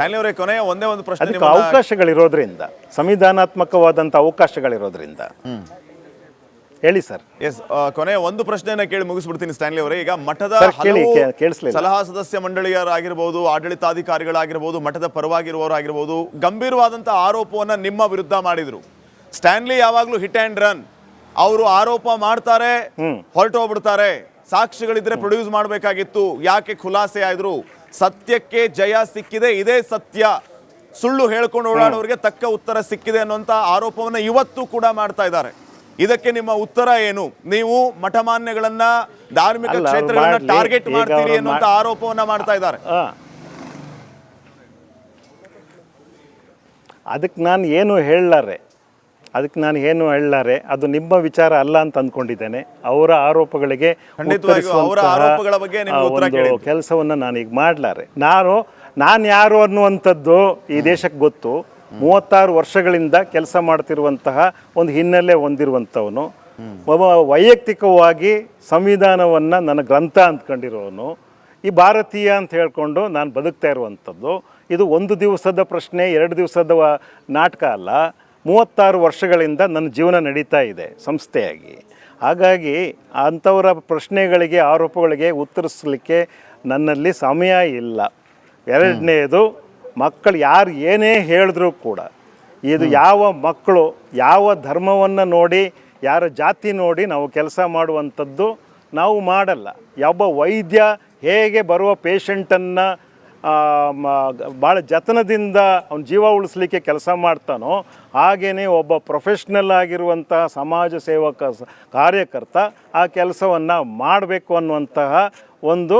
Stanley ಅವರೇ ಕೊನೆಯ ಒಂದೇ ಒಂದು ಪ್ರಶ್ನೆ ಅದಕ್ಕೆ ನಿಮ್ಮನ್ನ- ಅವಕಾಶಗಳಿರೋದ್ರಿಂದ ಸಂವಿಧಾನಾತ್ಮಕವಾದಂಥ ಅವಕಾಶಗಳಿರೋದ್ರಿಂದ. ಹೇಳಿ ಸರ್. ಎಸ್ ಕೊನೆಯ ಒಂದು ಪ್ರಶ್ನೆಯನ್ನ ಕೇಳಿ ಮುಗಿಸ್ಬಿಡ್ತೀನಿ ಸ್ಟ್ಯಾನ್ಲಿ ಅವರೇ. ಈಗ ಮಠದ ಕೇಳಿ, ಹಲವು ಕೇ- ಕೇಳಿಸ್ಲಿಲ್ಲ. ಸಲಹಾ ಸದಸ್ಯ ಮಂಡಳಿಯರಾಗಿರ್ಬೋದು ಆಡಳಿತಾಧಿಕಾರಿಗಳಾಗಿರ್ಬೋದು ಮಠದ ಪರವಾಗಿರುವವರಾಗಿರ್ಬೋದು ಗಂಭೀರವಾದಂತಹ ಆರೋಪವನ್ನ ನಿಮ್ಮ ವಿರುದ್ಧ ಮಾಡಿದ್ರು. ಸ್ಟ್ಯಾನ್ಲಿ ಯಾವಾಗ್ಲೂ ಹಿಟ್ ಅಂಡ್ ರನ್ ಅವರು ಆರೋಪ ಮಾಡ್ತಾರೆ ಹೊರಟೋಗ್ಬಿಡ್ತಾರೆ. ಸಾಕ್ಷಿಗಳಿದ್ರೆ ಪ್ರೊಡ್ಯೂಸ್ ಮಾಡಬೇಕಾಗಿತ್ತು. ಯಾಕೆ ಖುಲಾಸೆ ಆದ್ರು ಸತ್ಯಕ್ಕೆ ಜಯ ಸಿಕ್ಕಿದೆ ಇದೇ ಸತ್ಯ. ಸುಳ್ಳು ಹೇಳ್ಕೊಂಡು ಓಡಾಡೋರಿಗೆ ತಕ್ಕ ಉತ್ತರ ಸಿಕ್ಕಿದೆ ಅನ್ನುವಂತ ಆರೋಪವನ್ನ ಇವತ್ತು ಕೂಡ ಮಾಡ್ತಾ ಇದ್ದಾರೆ. ಇದಕ್ಕೆ ನಿಮ್ಮ ಉತ್ತರ ಏನು? ನೀವು ಮಠಮಾನ್ಯಗಳನ್ನ ಧಾರ್ಮಿಕ ಕ್ಷೇತ್ರಗಳನ್ನ ಟಾರ್ಗೆಟ್ ಮಾಡ್ತೀರಿ ಅನ್ನುವಂಥ ಅನ್ನುವಂತ ಆರೋಪವನ್ನ ಮಾಡ್ತಾ ಇದ್ದಾರೆ. ಅದಕ್ಕೆ ನಾನು ಏನು ಹೇಳಲಾರೆ? ಅದಕ್ಕೆ ನಾನು ಏನು ಹೇಳಲಾರೆ ಅದು ನಿಮ್ಮ ವಿಚಾರ ಅಲ್ಲ ಅಂತ ಅಂದ್ಕೊಂಡಿದ್ದೇನೆ. ಅವರ ಆರೋಪಗಳಿಗೆ ಕೆಲಸವನ್ನು ಒಂದು. ಕೆಲಸವನ್ನು ನಾನೀಗ ಮಾಡಲಾರೆ. ನಾನು ನಾನು ಯಾರು ಅನ್ನುವಂಥದ್ದು ಈ ದೇಶಕ್ಕೆ ಗೊತ್ತು. ಮೂವತ್ತಾರು ವರ್ಷಗಳಿಂದ ಕೆಲಸ ಮಾಡ್ತಿರುವಂತಹ ಒಂದು ಹಿನ್ನೆಲೆ ಹೊಂದಿರುವಂಥವನು. ಒಬ್ಬ ವೈಯಕ್ತಿಕವಾಗಿ ಸಂವಿಧಾನವನ್ನು ನನ್ನ ಗ್ರಂಥ ಅಂದ್ಕೊಂಡಿರೋನು. ಈ ಭಾರತೀಯ ಅಂತ ಹೇಳ್ಕೊಂಡು ನಾನು ಬದುಕ್ತಾ ಇರುವಂಥದ್ದು. ಇದು ಒಂದು ದಿವಸದ ಪ್ರಶ್ನೆ ಎರಡು ದಿವಸದ ನಾಟಕ ಅಲ್ಲ. ಮೂವತ್ತಾರು ವರ್ಷಗಳಿಂದ ನನ್ನ ಜೀವನ ನಡೀತಾ ಇದೆ ಸಂಸ್ಥೆಯಾಗಿ. ಹಾಗಾಗಿ ಅಂಥವರ ಪ್ರಶ್ನೆಗಳಿಗೆ ಆರೋಪಗಳಿಗೆ ಉತ್ತರಿಸಲಿಕ್ಕೆ ನನ್ನಲ್ಲಿ ಸಮಯ ಇಲ್ಲ. ಎರಡನೇದು ಮಕ್ಕಳು ಯಾರು ಏನೇ ಹೇಳಿದ್ರೂ ಕೂಡ ಇದು ಯಾವ ಮಕ್ಕಳು ಯಾವ ಧರ್ಮವನ್ನು ನೋಡಿ ಯಾರ ಜಾತಿ ನೋಡಿ ನಾವು ಕೆಲಸ ಮಾಡುವಂಥದ್ದು ನಾವು ಮಾಡಲ್ಲ. ಯಾವ ವೈದ್ಯ ಹೇಗೆ ಬರುವ ಪೇಷಂಟನ್ನು ಭಾಳ ಜತನದಿಂದ ಅವ್ನ ಜೀವ ಉಳಿಸ್ಲಿಕ್ಕೆ ಕೆಲಸ ಮಾಡ್ತಾನೋ ಹಾಗೆಯೇ ಒಬ್ಬ ಪ್ರೊಫೆಷ್ನಲ್ ಆಗಿರುವಂತಹ ಸಮಾಜ ಸೇವಕ ಕಾರ್ಯಕರ್ತ ಆ ಕೆಲಸವನ್ನು ಮಾಡಬೇಕು ಅನ್ನುವಂತಹ ಒಂದು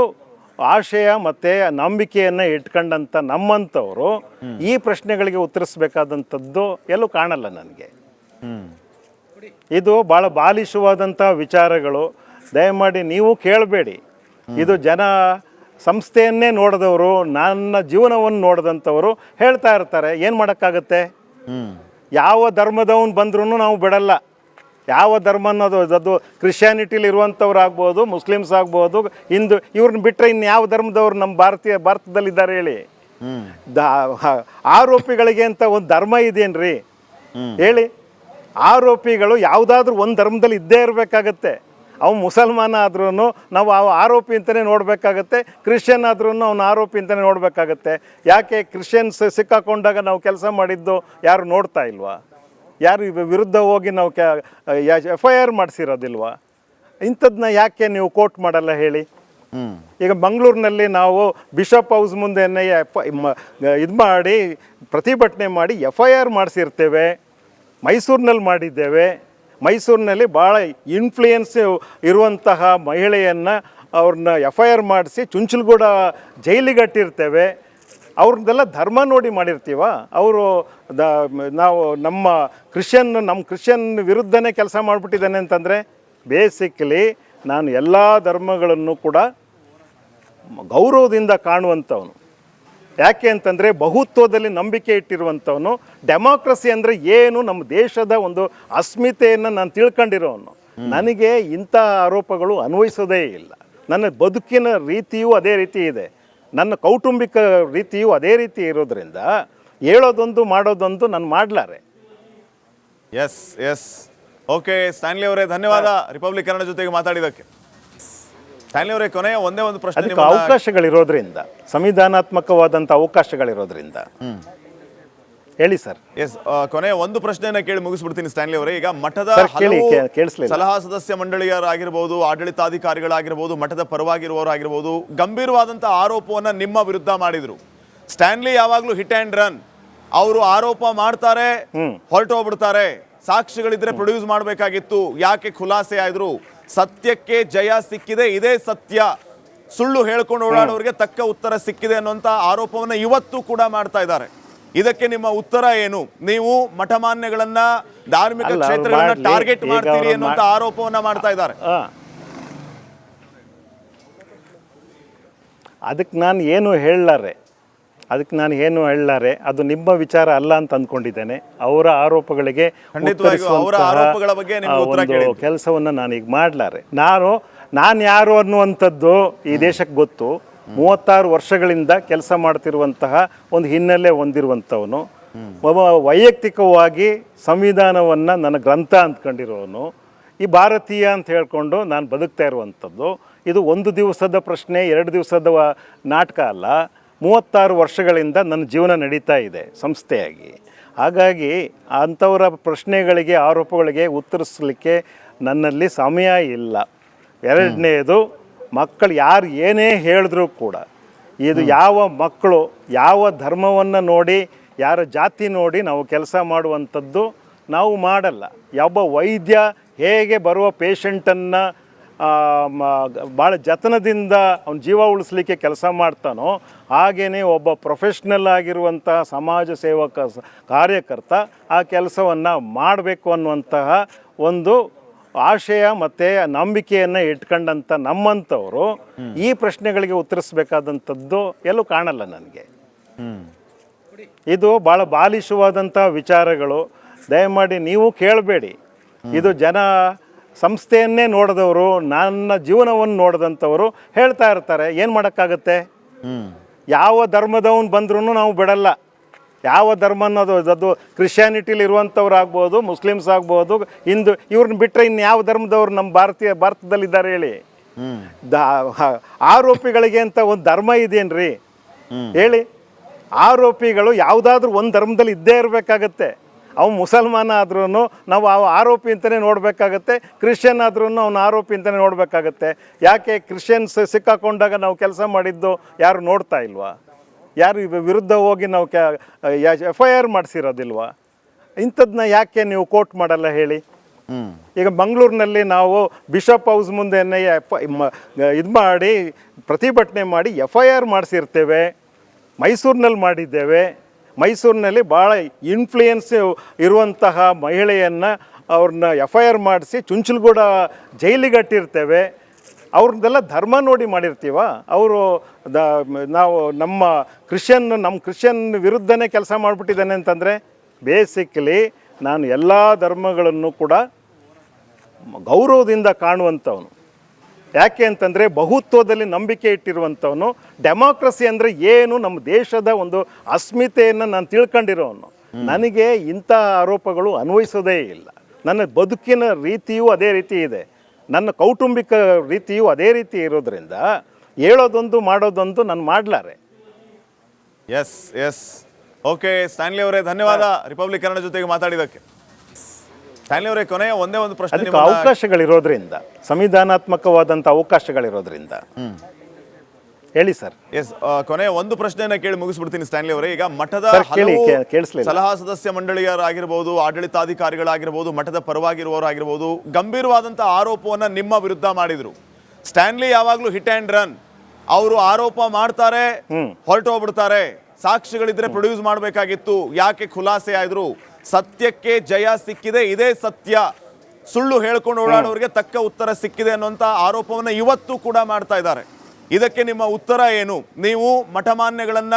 ಆಶಯ ಮತ್ತು ನಂಬಿಕೆಯನ್ನು ಇಟ್ಕೊಂಡಂಥ ನಮ್ಮಂಥವರು ಈ ಪ್ರಶ್ನೆಗಳಿಗೆ ಉತ್ತರಿಸಬೇಕಾದಂಥದ್ದು ಎಲ್ಲೂ ಕಾಣಲ್ಲ ನನಗೆ. ಇದು ಭಾಳ ಬಾಲಿಶವಾದಂಥ ವಿಚಾರಗಳು. ದಯಮಾಡಿ ನೀವು ಕೇಳಬೇಡಿ. ಇದು ಜನ ಸಂಸ್ಥೆಯನ್ನೇ ನೋಡಿದವರು ನನ್ನ ಜೀವನವನ್ನು ನೋಡಿದಂಥವರು ಹೇಳ್ತಾ ಇರ್ತಾರೆ ಏನು ಮಾಡೋಕ್ಕಾಗತ್ತೆ? ಯಾವ ಧರ್ಮದವನು ಬಂದ್ರೂ ನಾವು ಬಿಡಲ್ಲ. ಯಾವ ಧರ್ಮ ಅನ್ನೋದು ಅದು ಕ್ರಿಶ್ಚಿಯಾನಿಟಿಲಿ ಇರುವಂಥವ್ರು ಆಗ್ಬೋದು ಮುಸ್ಲಿಮ್ಸ್ ಆಗ್ಬೋದು ಹಿಂದೂ ಇವ್ರನ್ನ ಬಿಟ್ಟರೆ ಇನ್ನು ಯಾವ ಧರ್ಮದವ್ರು ನಮ್ಮ ಭಾರತೀಯ ಭಾರತದಲ್ಲಿದ್ದಾರೆ ಹೇಳಿ? ಆರೋಪಿಗಳಿಗೆ ಅಂತ ಒಂದು ಧರ್ಮ ಇದೆಯೇನ್ರಿ ಹೇಳಿ? ಆರೋಪಿಗಳು ಯಾವುದಾದ್ರೂ ಒಂದು ಧರ್ಮದಲ್ಲಿ ಇದ್ದೇ ಇರಬೇಕಾಗತ್ತೆ. ಅವ ಮುಸಲ್ಮಾನ ಆದ್ರೂ ನಾವು ಆ ಆರೋಪಿ ಅಂತಲೇ ನೋಡಬೇಕಾಗತ್ತೆ ಕ್ರಿಶ್ಚಿಯನ್ ಆದ್ರೂ ಅವನ ಆರೋಪಿ ಅಂತಲೇ ನೋಡಬೇಕಾಗತ್ತೆ. ಯಾಕೆ ಕ್ರಿಶ್ಚಿಯನ್ಸ್ ಸಿಕ್ಕಾಕೊಂಡಾಗ ನಾವು ಕೆಲಸ ಮಾಡಿದ್ದು ಯಾರು ನೋಡ್ತಾ ಇಲ್ವಾ? ಯಾರು ವಿರುದ್ಧ ಹೋಗಿ ನಾವು ಕ್ಯಾ ಎಫ್ ಐ ಆರ್ ಮಾಡಿಸಿರೋದಿಲ್ವಾ? ಇಂಥದ್ದನ್ನ ಯಾಕೆ ನೀವು ಕೋರ್ಟ್ ಮಾಡಲ್ಲ ಹೇಳಿ? ಈಗ ಮಂಗಳೂರಿನಲ್ಲಿ ನಾವು ಬಿಷಪ್ ಹೌಸ್ ಮುಂದೆ ಎಫ್ ಇದು ಮಾಡಿ ಪ್ರತಿಭಟನೆ ಮಾಡಿ ಎಫ್ ಐ ಆರ್ ಮಾಡಿಸಿರ್ತೇವೆ ಮೈಸೂರಿನಲ್ಲಿ ಮಾಡಿದ್ದೇವೆ. ಮೈಸೂರಿನಲ್ಲಿ ಭಾಳ ಇನ್ಫ್ಲೂಯೆನ್ಸ್ ಇರುವಂತಹ ಮಹಿಳೆಯನ್ನು ಅವ್ರನ್ನ ಎಫ್ ಐ ಆರ್ ಮಾಡಿಸಿ ಚುಂಚಲ್ಗೂಡ ಜೈಲಿಗಟ್ಟಿರ್ತೇವೆ ಅವ್ರದ್ದೆಲ್ಲ ಧರ್ಮ ನೋಡಿ ಮಾಡಿರ್ತೀವ? ಅವರು ದ, ನಾವು ನಮ್ಮ ಕ್ರಿಶ್ಚಿಯನ್ ನಮ್ಮ ಕ್ರಿಶ್ಚಿಯನ್ ವಿರುದ್ಧನೇ ಕೆಲಸ ಮಾಡಿಬಿಟ್ಟಿದ್ದಾನೆ ಅಂತಂದರೆ ಬೇಸಿಕಲಿ ನಾನು ಎಲ್ಲ ಧರ್ಮಗಳನ್ನು ಕೂಡ ಗೌರವದಿಂದ ಕಾಣುವಂಥವನು. ಯಾಕೆ ಅಂತಂದರೆ ಬಹುತ್ವದಲ್ಲಿ ನಂಬಿಕೆ ಇಟ್ಟಿರುವಂಥವನು ಡೆಮಾಕ್ರಸಿ ಅಂದರೆ ಏನು ನಮ್ಮ ದೇಶದ ಒಂದು ಅಸ್ಮಿತೆಯನ್ನು ನಾನು ತಿಳ್ಕೊಂಡಿರೋನು. ನನಗೆ ಇಂಥ ಆರೋಪಗಳು ಅನ್ವಯಿಸೋದೇ ಇಲ್ಲ. ನನ್ನ ಬದುಕಿನ ರೀತಿಯೂ ಅದೇ ರೀತಿ ಇದೆ. ನನ್ನ ಕೌಟುಂಬಿಕ ರೀತಿಯೂ ಅದೇ ರೀತಿ ಇರೋದ್ರಿಂದ ಹೇಳೋದೊಂದು ಮಾಡೋದೊಂದು ನಾನು ಮಾಡಲಾರೆ. ಎಸ್ ಎಸ್ ಓಕೆ ಸ್ಟ್ಯಾನ್ಲಿ ಅವರೇ ಧನ್ಯವಾದ. ರಿಪಬ್ಲಿಕ್ ಕನ್ನಡ ಜೊತೆಗೆ ಮಾತಾಡಿದಕ್ಕೆ ಸ್ಟ್ಯಾನ್ಲಿ ಅವರೇ ಕೊನೆಯ ಒಂದೇ ಒಂದು ಪ್ರಶ್ನೆ ಅದಕ್ಕೆ ಅವಕಾಶಗಳಿರೋದ್ರಿಂದ ಸಂವಿಧಾನಾತ್ಮಕವಾದಂಥ ಅವಕಾಶಗಳಿರೋದ್ರಿಂದ. ಹೇಳಿ ಸರ್. ಎಸ್ ಕೊನೆಯ ಒಂದು ಪ್ರಶ್ನೆಯನ್ನ ಕೇಳಿ ಮುಗಿಸ್ಬಿಡ್ತೀನಿ ಸ್ಟ್ಯಾನ್ಲಿ ಅವರೇ. ಈಗ ಮಠದ ಕೇಳಿ, ಕೇಳಿಸ್ಲಿಲ್ಲ. ಸಲಹಾ ಸದಸ್ಯ ಮಂಡಳಿಯರಾಗಿರ್ಬೋದು ಆಡಳಿತಾಧಿಕಾರಿಗಳಾಗಿರ್ಬೋದು ಮಠದ ಪರವಾಗಿರುವವರಾಗಿರ್ಬೋದು ಗಂಭೀರವಾದಂತಹ ಆರೋಪವನ್ನ ನಿಮ್ಮ ವಿರುದ್ಧ ಮಾಡಿದ್ರು. ಸ್ಟ್ಯಾನ್ಲಿ ಯಾವಾಗ್ಲೂ ಹಿಟ್ ಅಂಡ್ ರನ್ ಅವರು ಆರೋಪ ಮಾಡ್ತಾರೆ ಹೊರಟೋಗ್ಬಿಡ್ತಾರೆ. ಸಾಕ್ಷಿಗಳಿದ್ರೆ ಪ್ರೊಡ್ಯೂಸ್ ಮಾಡಬೇಕಾಗಿತ್ತು. ಯಾಕೆ ಖುಲಾಸೆ ಆದ್ರು? ಸತ್ಯಕ್ಕೆ ಜಯ ಸಿಕ್ಕಿದೆ ಇದೇ ಸತ್ಯ. ಸುಳ್ಳು ಹೇಳ್ಕೊಂಡು ಓಡಾಡೋರಿಗೆ ತಕ್ಕ ಉತ್ತರ ಸಿಕ್ಕಿದೆ ಅನ್ನುವಂತ ಆರೋಪವನ್ನ ಇವತ್ತು ಕೂಡ ಮಾಡ್ತಾ ಇದ್ದಾರೆ. ಇದಕ್ಕೆ ನಿಮ್ಮ ಉತ್ತರ ಏನು? ನೀವು ಮಠಮಾನ್ಯಗಳನ್ನ ಧಾರ್ಮಿಕ ಕ್ಷೇತ್ರಗಳನ್ನ ಟಾರ್ಗೆಟ್ ಮಾಡ್ತೀರಿ ಅನ್ನುವಂಥ ಅನ್ನುವಂತ ಆರೋಪವನ್ನ ಮಾಡ್ತಾ ಇದ್ದಾರೆ. ಅದಕ್ಕೆ ನಾನು ಏನು ಹೇಳಲಾರೆ? ಅದಕ್ಕೆ ನಾನು ಏನು ಹೇಳಲಾರೆ ಅದು ನಿಮ್ಮ ವಿಚಾರ ಅಲ್ಲ ಅಂತ ಅಂದ್ಕೊಂಡಿದ್ದೇನೆ. ಅವರ ಆರೋಪಗಳಿಗೆ ಒಂದು. ಕೆಲಸವನ್ನು ನಾನೀಗ ಮಾಡಲಾರೆ. ನಾನು ನಾನು ಯಾರು ಅನ್ನುವಂಥದ್ದು ಈ ದೇಶಕ್ಕೆ ಗೊತ್ತು. ಮೂವತ್ತಾರು ವರ್ಷಗಳಿಂದ ಕೆಲಸ ಮಾಡ್ತಿರುವಂತಹ ಒಂದು ಹಿನ್ನೆಲೆ ಹೊಂದಿರುವಂಥವನು. ಒಬ್ಬ ವೈಯಕ್ತಿಕವಾಗಿ ಸಂವಿಧಾನವನ್ನು ನನ್ನ ಗ್ರಂಥ ಅಂದ್ಕೊಂಡಿರೋನು. ಈ ಭಾರತೀಯ ಅಂತ ಹೇಳ್ಕೊಂಡು ನಾನು ಬದುಕ್ತಾ ಇರುವಂಥದ್ದು. ಇದು ಒಂದು ದಿವಸದ ಪ್ರಶ್ನೆ ಎರಡು ದಿವಸದ ನಾಟಕ ಅಲ್ಲ. ಮೂವತ್ತಾರು ವರ್ಷಗಳಿಂದ ನನ್ನ ಜೀವನ ನಡೀತಾ ಇದೆ ಸಂಸ್ಥೆಯಾಗಿ. ಹಾಗಾಗಿ ಅಂಥವರ ಪ್ರಶ್ನೆಗಳಿಗೆ ಆರೋಪಗಳಿಗೆ ಉತ್ತರಿಸಲಿಕ್ಕೆ ನನ್ನಲ್ಲಿ ಸಮಯ ಇಲ್ಲ. ಎರಡನೇದು ಮಕ್ಕಳು ಯಾರು ಏನೇ ಹೇಳಿದ್ರೂ ಕೂಡ ಇದು ಯಾವ ಮಕ್ಕಳು ಯಾವ ಧರ್ಮವನ್ನು ನೋಡಿ ಯಾರ ಜಾತಿ ನೋಡಿ ನಾವು ಕೆಲಸ ಮಾಡುವಂಥದ್ದು ನಾವು ಮಾಡಲ್ಲ. ಯಾವ ವೈದ್ಯ ಹೇಗೆ ಬರುವ ಪೇಷಂಟನ್ನು ಭಾಳ ಜತನದಿಂದ ಅವ್ನ ಜೀವ ಉಳಿಸ್ಲಿಕ್ಕೆ ಕೆಲಸ ಮಾಡ್ತಾನೋ ಹಾಗೆಯೇ ಒಬ್ಬ ಪ್ರೊಫೆಷ್ನಲ್ ಆಗಿರುವಂತಹ ಸಮಾಜ ಸೇವಕ ಕಾರ್ಯಕರ್ತ ಆ ಕೆಲಸವನ್ನು ಮಾಡಬೇಕು ಅನ್ನುವಂತಹ ಒಂದು ಆಶಯ ಮತ್ತು ನಂಬಿಕೆಯನ್ನು ಇಟ್ಕೊಂಡಂಥ ನಮ್ಮಂಥವರು ಈ ಪ್ರಶ್ನೆಗಳಿಗೆ ಉತ್ತರಿಸಬೇಕಾದಂಥದ್ದು ಎಲ್ಲೂ ಕಾಣಲ್ಲ ನನಗೆ. ಇದು ಭಾಳ ಬಾಲಿಶವಾದಂಥ ವಿಚಾರಗಳು. ದಯಮಾಡಿ ನೀವು ಕೇಳಬೇಡಿ. ಇದು ಜನ ಸಂಸ್ಥೆಯನ್ನೇ ನೋಡಿದವರು ನನ್ನ ಜೀವನವನ್ನು ನೋಡಿದಂಥವರು ಹೇಳ್ತಾ ಇರ್ತಾರೆ ಏನು ಮಾಡೋಕ್ಕಾಗತ್ತೆ? ಯಾವ ಧರ್ಮದವನು ಬಂದ್ರೂ ನಾವು ಬಿಡಲ್ಲ. ಯಾವ ಧರ್ಮ ಅನ್ನೋದು ಅದು ಕ್ರಿಶ್ಚಿಯಾನಿಟಿಲಿ ಇರುವಂಥವ್ರು ಆಗ್ಬೋದು ಮುಸ್ಲಿಮ್ಸ್ ಆಗ್ಬೋದು ಹಿಂದೂ ಇವ್ರನ್ನ ಬಿಟ್ಟರೆ ಇನ್ನು ಯಾವ ಧರ್ಮದವ್ರು ನಮ್ಮ ಭಾರತೀಯ ಭಾರತದಲ್ಲಿದ್ದಾರೆ ಹೇಳಿ. ಆರೋಪಿಗಳಿಗೆ ಅಂತ ಒಂದು ಧರ್ಮ ಇದೇನ್ರಿ? ಹೇಳಿ. ಆರೋಪಿಗಳು ಯಾವುದಾದ್ರೂ ಒಂದು ಧರ್ಮದಲ್ಲಿ ಇದ್ದೇ ಇರಬೇಕಾಗತ್ತೆ. ಅವು ಮುಸಲ್ಮಾನ ಆದ್ರೂ ನಾವು ಆ ಆರೋಪಿ ಅಂತಲೇ ನೋಡಬೇಕಾಗತ್ತೆ, ಕ್ರಿಶ್ಚಿಯನ್ ಆದ್ರೂ ಅವನ ಆರೋಪಿ ಅಂತಲೇ ನೋಡಬೇಕಾಗತ್ತೆ. ಯಾಕೆ ಕ್ರಿಶ್ಚಿಯನ್ಸ್ ಸಿಕ್ಕಾಕೊಂಡಾಗ ನಾವು ಕೆಲಸ ಮಾಡಿದ್ದು ಯಾರು ನೋಡ್ತಾ ಇಲ್ವಾ? ಯಾರು ವಿರುದ್ಧ ಹೋಗಿ ನಾವು ಎಫ್ ಐ ಆರ್ ಮಾಡಿಸಿರೋದಿಲ್ವಾ? ಇಂಥದ್ದನ್ನ ಯಾಕೆ ನೀವು ಕೋರ್ಟ್ ಮಾಡಲ್ಲ ಹೇಳಿ? ಈಗ ಮಂಗಳೂರಿನಲ್ಲಿ ನಾವು ಬಿಷಪ್ ಹೌಸ್ ಮುಂದೆ ಎಫ್ ಇದು ಮಾಡಿ ಪ್ರತಿಭಟನೆ ಮಾಡಿ ಎಫ್ ಐ ಆರ್ ಮಾಡಿಸಿರ್ತೇವೆ, ಮೈಸೂರಿನಲ್ಲಿ ಮಾಡಿದ್ದೇವೆ. ಮೈಸೂರಿನಲ್ಲಿ ಭಾಳ ಇನ್ಫ್ಲೂಯೆನ್ಸ್ ಇರುವಂತಹ ಮಹಿಳೆಯನ್ನು ಅವ್ರನ್ನ ಎಫ್ ಐ ಆರ್ ಮಾಡಿಸಿ ಚುಂಚಲಗೂಡ ಜೈಲಿಗಟ್ಟಿರ್ತೇವೆ ಅವ್ರದ್ದೆಲ್ಲ ಧರ್ಮ ನೋಡಿ ಮಾಡಿರ್ತೀವ. ಅವರು ದ ನಾವು ನಮ್ಮ ಕ್ರಿಶ್ಚಿಯನ್ ನಮ್ಮ ಕ್ರಿಶ್ಚಿಯನ್ ವಿರುದ್ಧನೇ ಕೆಲಸ ಮಾಡಿಬಿಟ್ಟಿದ್ದಾನೆ ಅಂತಂದರೆ ಬೇಸಿಕಲಿ ನಾನು ಎಲ್ಲ ಧರ್ಮಗಳನ್ನು ಕೂಡ ಗೌರವದಿಂದ ಕಾಣುವಂಥವನು. ಯಾಕೆ ಅಂತಂದರೆ ಬಹುತ್ವದಲ್ಲಿ ನಂಬಿಕೆ ಇಟ್ಟಿರುವಂಥವನು. ಡೆಮಾಕ್ರಸಿ ಅಂದರೆ ಏನು? ನಮ್ಮ ದೇಶದ ಒಂದು ಅಸ್ಮಿತೆಯನ್ನು ನಾನು ತಿಳ್ಕೊಂಡಿರೋನು. ನನಗೆ ಇಂಥ ಆರೋಪಗಳು ಅನ್ವಯಿಸೋದೇ ಇಲ್ಲ. ನನ್ನ ಬದುಕಿನ ರೀತಿಯೂ ಅದೇ ರೀತಿ ಇದೆ. ನನ್ನ ಕೌಟುಂಬಿಕ ರೀತಿಯೂ ಅದೇ ರೀತಿ ಇರೋದ್ರಿಂದ ಹೇಳೋದೊಂದು ಮಾಡೋದೊಂದು ನಾನು ಮಾಡಲಾರೆ. ಎಸ್ ಎಸ್ ಓಕೆ ಸ್ಟ್ಯಾನ್ಲಿ ಅವರೇ ಧನ್ಯವಾದ. ರಿಪಬ್ಲಿಕ್ ಕನ್ನಡ ಜೊತೆಗೆ ಮಾತಾಡಿದಕ್ಕೆ ಸ್ಟ್ಯಾನ್ಲಿ ಅವರೇ ಕೊನೆಯ ಒಂದೇ ಒಂದು ಪ್ರಶ್ನೆ ಅದಕ್ಕೆ ಅವಕಾಶಗಳಿರೋದ್ರಿಂದ ಸಂವಿಧಾನಾತ್ಮಕವಾದಂಥ ಅವಕಾಶಗಳಿರೋದ್ರಿಂದ. ಹೇಳಿ ಸರ್. ಎಸ್ ಕೊನೆಯ ಒಂದು ಪ್ರಶ್ನೆಯನ್ನ ಕೇಳಿ ಮುಗಿಸ್ಬಿಡ್ತೀನಿ ಸ್ಟ್ಯಾನ್ಲಿ ಅವರೇ ಈಗ ಮಠದ. ಸಲಹಾ ಸದಸ್ಯ ಮಂಡಳಿಯರಾಗಿರ್ಬೋದು ಆಡಳಿತಾಧಿಕಾರಿಗಳಾಗಿರ್ಬೋದು ಮಠದ ಪರವಾಗಿರುವವರಾಗಿರ್ಬೋದು ಗಂಭೀರವಾದಂತಹ ಆರೋಪವನ್ನ ನಿಮ್ಮ ವಿರುದ್ಧ ಮಾಡಿದ್ರು. ಸ್ಟ್ಯಾನ್ಲಿ ಯಾವಾಗಲೂ ಹಿಟ್ ಆ್ಯಂಡ್ ರನ್ ಅವರು ಆರೋಪ ಮಾಡ್ತಾರೆ ಹೊರಟೋಗ್ಬಿಡ್ತಾರೆ. ಸಾಕ್ಷಿಗಳಿದ್ರೆ ಪ್ರೊಡ್ಯೂಸ್ ಮಾಡಬೇಕಾಗಿತ್ತು. ಯಾಕೆ ಖುಲಾಸೆ ಆದ್ರು? ಸತ್ಯಕ್ಕೆ ಜಯ ಸಿಕ್ಕಿದೆ, ಇದೇ ಸತ್ಯ. ಸುಳ್ಳು ಹೇಳ್ಕೊಂಡು ಓಡಾಡೋರಿಗೆ ತಕ್ಕ ಉತ್ತರ ಸಿಕ್ಕಿದೆ ಅನ್ನುವಂಥ ಆರೋಪವನ್ನು ಇವತ್ತು ಕೂಡ ಮಾಡ್ತಾ ಇದ್ದಾರೆ. ಇದಕ್ಕೆ ನಿಮ್ಮ ಉತ್ತರ ಏನು? ನೀವು ಮಠಮಾನ್ಯಗಳನ್ನ